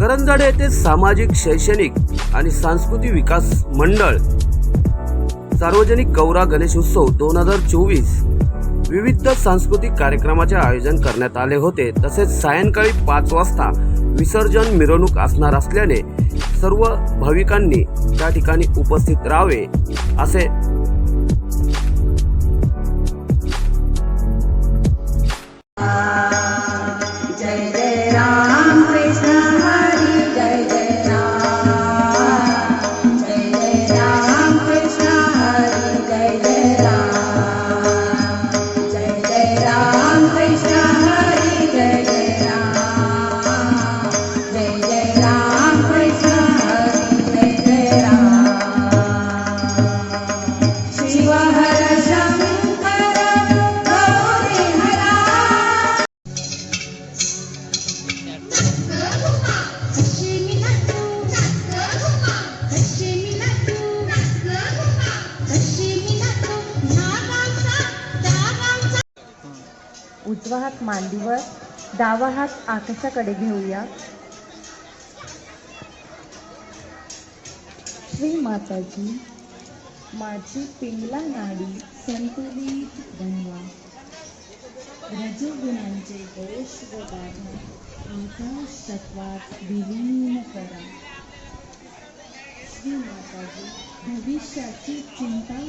करंजाडे येथे सामाजिक शैक्षणिक आणि सांस्कृतिक विकास मंडळ सार्वजनिक गौरा गणेश उत्सव दोन हजार चोवीस विविध सांस्कृतिक कार्यक्रमाचे आयोजन करण्यात आले होते. तसेच सायंकाळी पाच वाजता विसर्जन मिरवणूक असणार असल्याने सर्व भाविकांनी त्या ठिकाणी उपस्थित राहावे असे उजवा हात मांडीवर डावा हात आकाशाकडे घेऊया. श्री माताजी माझी पिंगला नाडी संतुलित बनवा. रजोगुणांचे दोष व बाधा आकाश तत्वात विलीन करा. श्री माताजी भविष्याची चिंता